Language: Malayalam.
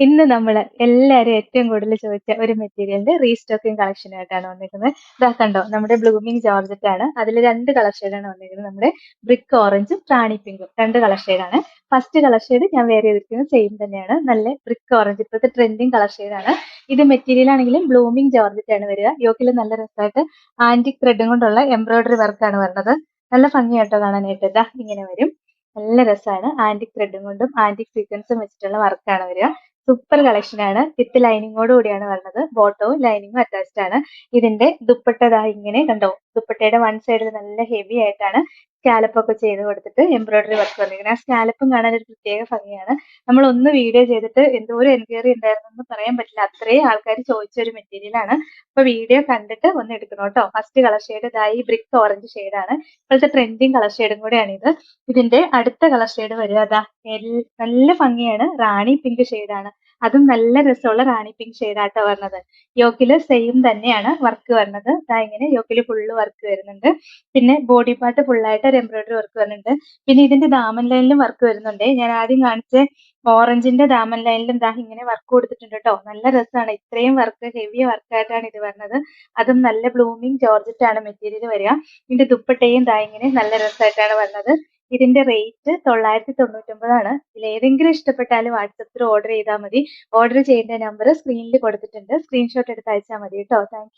ഇന്ന് നമ്മൾ എല്ലാവരും ഏറ്റവും കൂടുതൽ ചോദിച്ച ഒരു മെറ്റീരിയലിന്റെ റീസ്റ്റോക്കിംഗ് കളക്ഷൻ ആയിട്ടാണ് വന്നിരിക്കുന്നത്. ഇതാ കണ്ടോ നമ്മുടെ ബ്ലൂമിംഗ് ജോർജറ്റ് ആണ്. അതിൽ രണ്ട് കളർ ഷെയ്ഡാണ് വന്നിരിക്കുന്നത്. നമ്മുടെ ബ്രിക്ക് ഓറഞ്ചും റാണി പിങ്കും. രണ്ട് കളർ ഷെയ്ഡാണ് ഫസ്റ്റ് കളർ ഷെയ്ഡ് ഞാൻ വേറെ ചെയ്തിരിക്കുന്നത് സെയിം തന്നെയാണ്. നല്ല ബ്രിക്ക് ഓറഞ്ച് ഇപ്പോഴത്തെ ട്രെൻഡിങ് കളർ ഷെയ്ഡാണ് ഇത് മെറ്റീരിയൽ ആണെങ്കിലും ബ്ലൂമിംഗ് ജോർജറ്റ് ആണ് വരിക. യോക്കിൽ നല്ല രസമായിട്ട് ആന്റിക് ത്രെഡും കൊണ്ടുള്ള എംബ്രോയിഡറി വർക്കാണ് വരുന്നത് നല്ല ഭംഗിയായിട്ടോ കാണാനായിട്ട്. ഇതാ ഇങ്ങനെ വരും. നല്ല രസമാണ്. ആന്റിക് ത്രെഡും കൊണ്ടും ആന്റിക് സീക്വൻസും വെച്ചിട്ടുള്ള വർക്കാണ് വരിക. സൂപ്പർ കളക്ഷൻ ആണ്. വിത്ത് ലൈനിങ്ങോട് കൂടിയാണ് വരുന്നത്. ബോട്ടവും ലൈനിങ്ങും അറ്റാച്ച്ഡ് ആണ്. ഇതിന്റെ ദുപ്പട്ട ഇങ്ങനെ കണ്ടോ? ദുപ്പട്ടയുടെ വൺ സൈഡിൽ നല്ല ഹെവി ആയിട്ടാണ് സ്കാലപ്പ് ഒക്കെ ചെയ്ത് കൊടുത്തിട്ട് എംബ്രോയിഡറി വർക്ക് വന്നിരിക്കുന്നത്. ആ സ്കാലപ്പും കാണാൻ ഒരു പ്രത്യേക ഭംഗിയാണ്. നമ്മൾ ഒന്ന് വീഡിയോ ചെയ്തിട്ട് എന്തോ ഒരു എൻക്വയറി ഉണ്ടായിരുന്നു എന്ന് പറയാൻ പറ്റില്ല. അത്രയും ആൾക്കാർ ചോദിച്ച ഒരു മെറ്റീരിയലാണ് അപ്പൊ വീഡിയോ കണ്ടിട്ട് ഒന്ന് എടുക്കണം കേട്ടോ. ഫസ്റ്റ് കളർ ഷെയ്ഡ് ഇതായി ബ്രിക്ക് ഓറഞ്ച് ഷെയ്ഡാണ് ഇപ്പോഴത്തെ ട്രെൻഡിങ് കളർ ഷെയ്ഡും കൂടെയാണ് ഇത്. ഇതിന്റെ അടുത്ത കളർ ഷെയ്ഡ് വരിക അതാ നല്ല ഭംഗിയാണ്. റാണി പിങ്ക് ഷെയ്ഡാണ് അതും നല്ല രസമുള്ള റാണി പിങ്ക് ഷെയ്ഡാട്ടോ വരുന്നത് യോക്കിൽ സെയിം തന്നെയാണ് വർക്ക് വരുന്നത് ഇതാ ഇങ്ങനെ യോക്കിൽ ഫുള്ള് വർക്ക് വരുന്നുണ്ട്. പിന്നെ ബോഡി പാർട്ട് ഫുള്ളായിട്ട് ഒരു എംബ്രോയിഡറി വർക്ക് വരുന്നുണ്ട്. പിന്നെ ഇതിന്റെ ദാമൻ ലൈനിലും വർക്ക് വരുന്നുണ്ട്. ഞാൻ ആദ്യം കാണിച്ച ഓറഞ്ചിന്റെ ദാമൻ ലൈനിലും ദാ ഇങ്ങനെ വർക്ക് കൊടുത്തിട്ടുണ്ട് കേട്ടോ നല്ല രസമാണ് ഇത്രയും വർക്ക് ഹെവി വർക്കായിട്ടാണ് ഇത് വരുന്നത് അതും നല്ല ബ്ലൂമിങ് ജോർജറ്റ് ആണ് മെറ്റീരിയൽ വരിക. ഇതിന്റെ ദുപ്പട്ടയും ദാ ഇങ്ങനെ നല്ല രസമായിട്ടാണ് വരുന്നത് ഇതിന്റെ റേറ്റ് തൊള്ളായിരത്തി തൊണ്ണൂറ്റൊമ്പതാണ് ഇതിൽ ഏതെങ്കിലും ഇഷ്ടപ്പെട്ടാലും വാട്സപ്പിൽ ഓർഡർ ചെയ്താൽ മതി. ഓർഡർ ചെയ്യേണ്ട നമ്പർ സ്ക്രീനിൽ കൊടുത്തിട്ടുണ്ട്. സ്ക്രീൻഷോട്ട് എടുത്ത് അയച്ചാൽ മതി കേട്ടോ. താങ്ക്